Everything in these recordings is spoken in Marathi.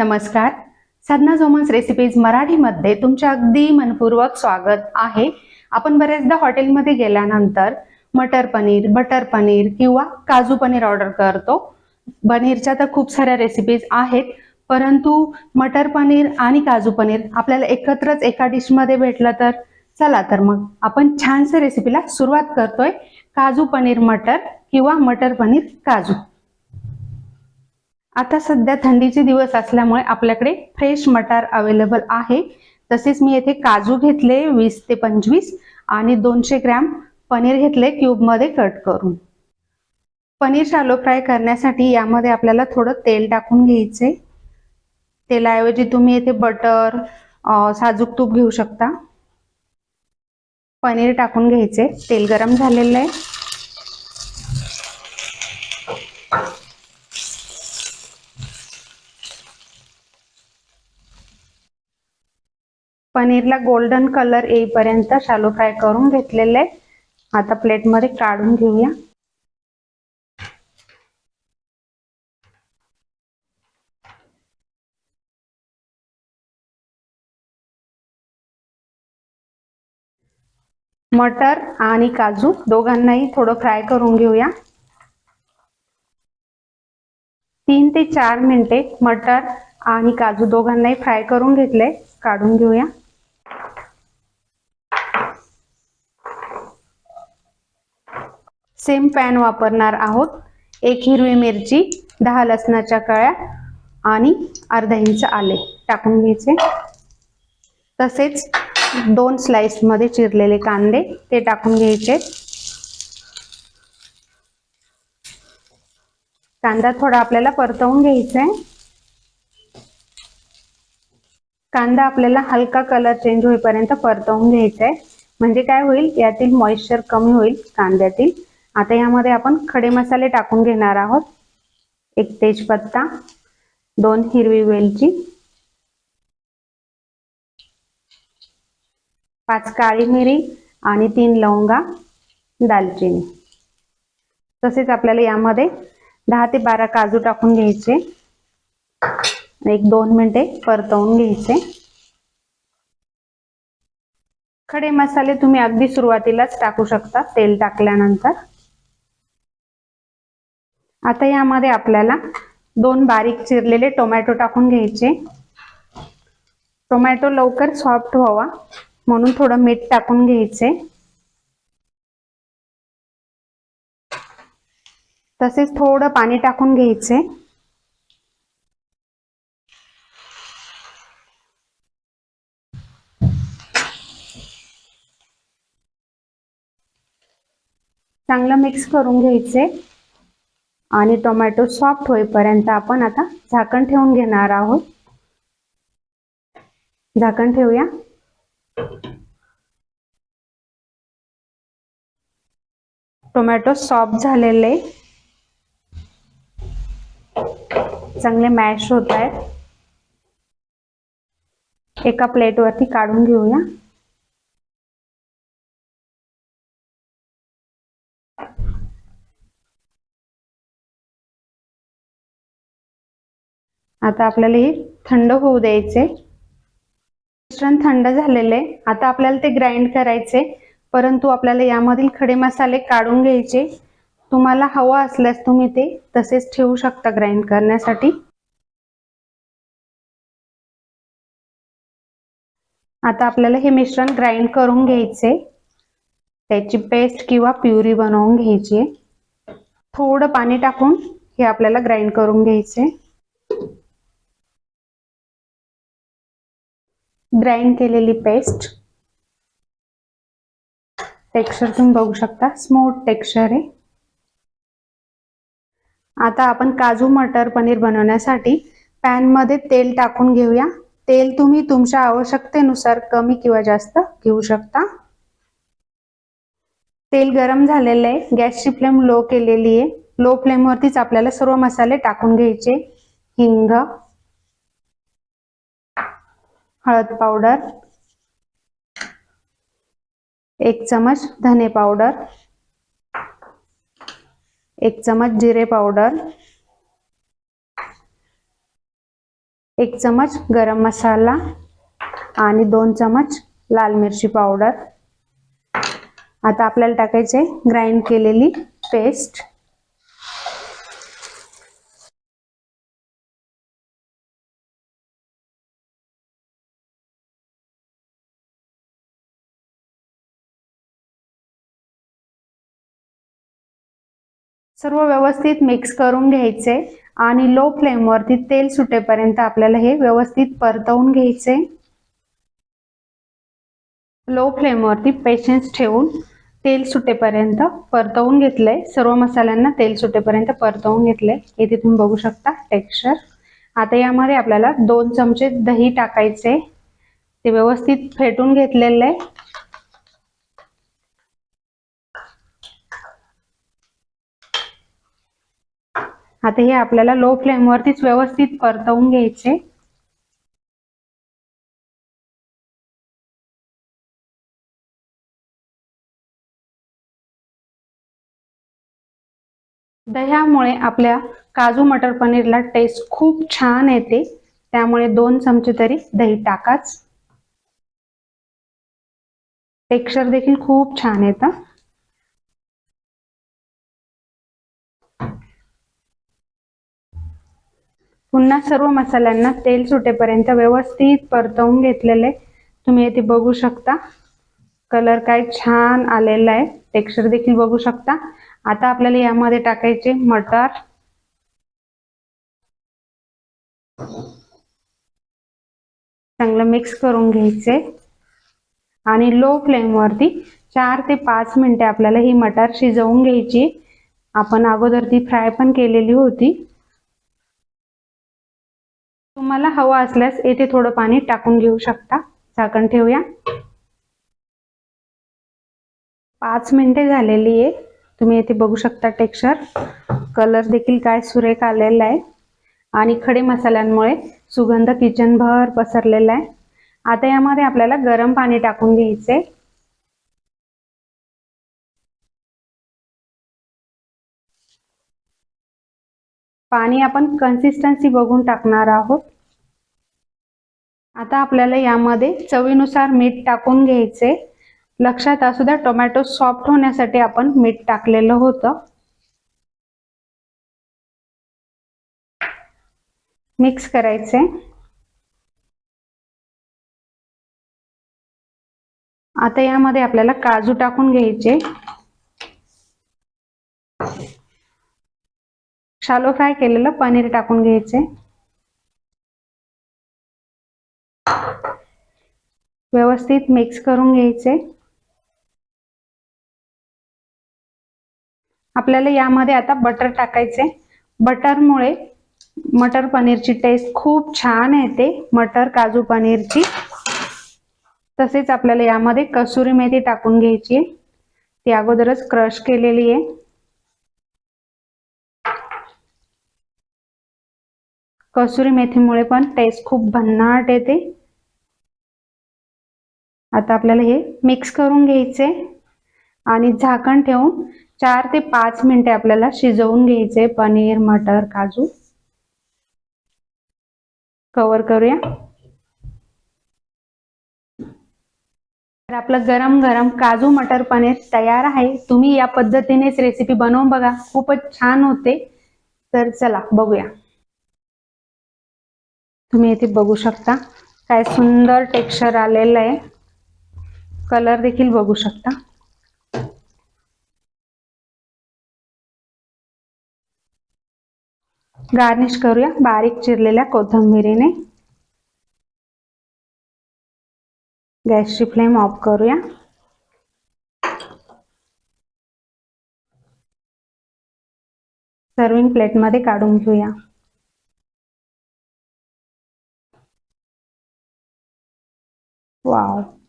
नमस्कार. साधना जोमन्स रेसिपीज मराठीमध्ये तुमचे अगदी मनपूर्वक स्वागत आहे. आपण बरेचदा हॉटेलमध्ये गेल्यानंतर मटर पनीर बटर पनीर किंवा काजू पनीर ऑर्डर करतो. पनीरच्या तर खूप साऱ्या रेसिपीज आहेत परंतु मटर पनीर आणि काजू पनीर आपल्याला एकत्रच एका डिशमध्ये भेटलं तर? चला तर मग आपण छानसे रेसिपीला सुरुवात करतोय. काजू पनीर मटर किंवा मटर पनीर काजू. आता सध्या थंडीचे दिवस असल्यामुळे आपल्याकडे फ्रेश मटार अवेलेबल आहे. तसेच मी येथे काजू घेतले वीस ते पंचवीस आणि दोनशे ग्रॅम पनीर घेतले क्यूबमध्ये कट करून. पनीर शालो फ्राय करण्यासाठी यामध्ये आपल्याला थोडं तेल टाकून घ्यायचे. तेलाऐवजी तुम्ही येथे बटर साजूक तूप घेऊ शकता. पनीर टाकून घ्यायचे. तेल गरम झालेलं आहे. पनीरला गोल्डन कलर येईपर्यंत शालो फ्राय करून घेतलेले. आता प्लेटमध्ये काढून घेऊया. मटर आणि काजू दोघांनाही थोडं फ्राय करून घेऊया. तीन ते चार मिनिटे मटर आणि काजू दोघांनाही फ्राय करून घेतले. काढून घेऊया. सेम पॅन वापरणार आहोत. एक हिरवी मिरची दहा लसणाच्या कळ्या आणि अर्धा इंच आले टाकून घ्यायचे. तसेच दोन स्लाइसमध्ये चिरलेले कांदे ते टाकून घ्यायचे. कांदा थोडा आपल्याला परतवून घ्यायचा आहे. कांदा आपल्याला हलका कलर चेंज होईपर्यंत परतवून घ्यायचा आहे. म्हणजे काय होईल? यातील मॉइश्चर कमी होईल कांद्यातील. आता यामध्ये आपण खडे मसाले टाकून घेणार आहोत. एक तेजपत्ता दोन हिरवी वेलची पाच काळी मिरी आणि तीन लवंगा दालचिनी. तसेच आपल्याला यामध्ये दहा ते बारा काजू टाकून घ्यायचे. एक दोन मिनिटे परतवून घ्यायचे. खडे मसाले तुम्ही अगदी सुरुवातीलाच टाकू शकता तेल टाकल्यानंतर. आता यामध्ये आपल्याला दोन बारीक चिरलेले टोमॅटो टाकून घ्यायचे. टोमॅटो लवकर सॉफ्ट व्हावा म्हणून थोडं मीठ टाकून घ्यायचे. तसेच थोडं पाणी टाकून घ्यायचे. चांगलं मिक्स करून घ्यायचे. आणि टोमॅटो सॉफ्ट होईपर्यंत आपण आता झाकण ठेवून घेणार आहोत. झाकण ठेवूया. टोमॅटो सॉफ्ट झालेले. चांगले मॅश होत आहेत. एका प्लेटवरती काढून घेऊया. आता आपल्याला हे थंड होऊ द्यायचे. मिश्रण थंड झालेले. आता आपल्याला ते ग्राइंड करायचे. परंतु आपल्याला यामधील खडे मसाले काढून घ्यायचे. तुम्हाला हवं असल्यास तुम्ही ते तसेच ठेवू शकता ग्राइंड करण्यासाठी. आता आपल्याला हे मिश्रण ग्राइंड करून घ्यायचे. त्याची पेस्ट किंवा प्युरी बनवून घ्यायची. थोडं पाणी टाकून हे आपल्याला ग्राइंड करून घ्यायचे. ग्राइंड केलेली पेस्ट. टेक्स्चर तुम्ही बघू शकता. स्मूथ टेक्स्चर आहे. आता आपण काजू मटर पनीर बनवण्यासाठी पॅनमध्ये तेल टाकून घेऊया. तेल तुम्ही तुमच्या आवश्यकतेनुसार कमी किंवा जास्त घेऊ शकता. तेल गरम झालेलं आहे. गॅसची फ्लेम लो केलेली आहे. लो फ्लेमवरतीच आपल्याला सर्व मसाले टाकून घ्यायचे. हिंग हळद पावडर एक चमच धने पावडर एक चमच जिरे पावडर एक चमच गरम मसाला आणि दोन चमच लाल मिरची पावडर. आता आपल्याला टाकायचे ग्राइंड केलेली पेस्ट. सर्व व्यवस्थित मिक्स करून घ्यायचे आणि लो फ्लेमवरती तेल सुटेपर्यंत आपल्याला हे व्यवस्थित परतवून घ्यायचे. लो फ्लेमवरती पेशन्स ठेवून तेल सुटेपर्यंत परतवून घेतलंय. सर्व मसाल्यांना तेल सुटेपर्यंत परतवून घेतले हे तुम्ही बघू शकता टेक्स्चर आता यामध्ये आपल्याला दोन चमचे दही टाकायचे. ते व्यवस्थित फेटून घेतलेलं आता हे आपल्याला लो फ्लेमवरतीच व्यवस्थित परतवून घ्यायचे. दह्यामुळे आपल्या काजू मटर पनीरला टेस्ट खूप छान येते. त्यामुळे दोन चमचे तरी दही टाकाच. टेक्स्चर देखील खूप छान येतं. पुन्हा सर्व मसाल्यांना तेल सुटेपर्यंत व्यवस्थित परतवून घेतलेले. तुम्ही येथे बघू शकता. कलर काय छान आलेला आहे. टेक्स्चर देखील बघू शकता. आता आपल्याला यामध्ये टाकायचे मटार. चांगलं मिक्स करून घ्यायचे. आणि लो फ्लेमवरती चार ते पाच मिनिटे आपल्याला ही मटार शिजवून घ्यायची. आपण अगोदर ती फ्राय पण केलेली होती. तुम्हाला हवं असल्यास येथे थोडं पाणी टाकून घेऊ शकता. झाकण ठेवूया. पाच मिनिटे झालेली आहे. तुम्ही येथे बघू शकता टेक्स्चर. कलर देखील काय सुरेख आलेला आहे. आणि खडे मसाल्यांमुळे सुगंध किचनभर पसरलेला आहे. आता यामध्ये आपल्याला गरम पाणी टाकून घ्यायचे पाणी आपण कन्सिस्टन्सी बघून टाकणार आहोत. आता आपल्याला यामध्ये चवीनुसार मीठ टाकून घ्यायचे. लक्षात असू द्या टोमॅटो सॉफ्ट होण्यासाठी आपण मीठ टाकलेलं होतं. मिक्स करायचे. आता यामध्ये आपल्याला काजू टाकून घ्यायचे. शालो फ्राय केलेलं पनीर टाकून घ्यायचे. व्यवस्थित मिक्स करून घ्यायचे. आपल्याला यामध्ये आता बटर टाकायचे. बटरमुळे मटर पनीरची टेस्ट खूप छान येते. मटर काजू पनीरची. तसेच आपल्याला यामध्ये कसुरी मेथी टाकून घ्यायची ती अगोदरच क्रश केलेली आहे. कसुरी मेथीमुळे पण टेस्ट खूप भन्नाट येते. आता आपल्याला हे मिक्स करून घ्यायचे. आणि झाकण ठेवून चार ते पाच मिनिटे आपल्याला शिजवून घ्यायचे. पनीर मटर काजू. कवर करूया. तर आपलं गरम गरम काजू मटर पनीर तयार आहे. तुम्ही या पद्धतीनेच रेसिपी बनवून बघा. खूपच छान होते. तर चला बघूया. तुम्ही इथे बघू शकता. काय सुंदर टेक्स्चर आलेलं आहे. कलर देखील बघू शकता. गार्निश करूया बारीक चिरलेल्या कोथिंबिरीने. गॅसची फ्लेम ऑफ करूया. सर्विंग प्लेटमध्ये काढून घेऊया. Wow.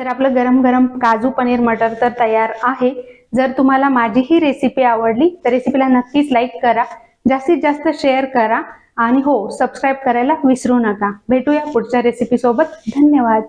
तर आपलं गरम गरम काजू पनीर मटर तर तयार आहे. जर तुम्हाला माझी ही रेसिपी आवडली तर रेसिपीला नक्कीच लाईक करा. जास्तीत जास्त शेअर करा. आणि हो सबस्क्राईब करायला विसरू नका. भेटूया पुढच्या रेसिपी सोबत. धन्यवाद.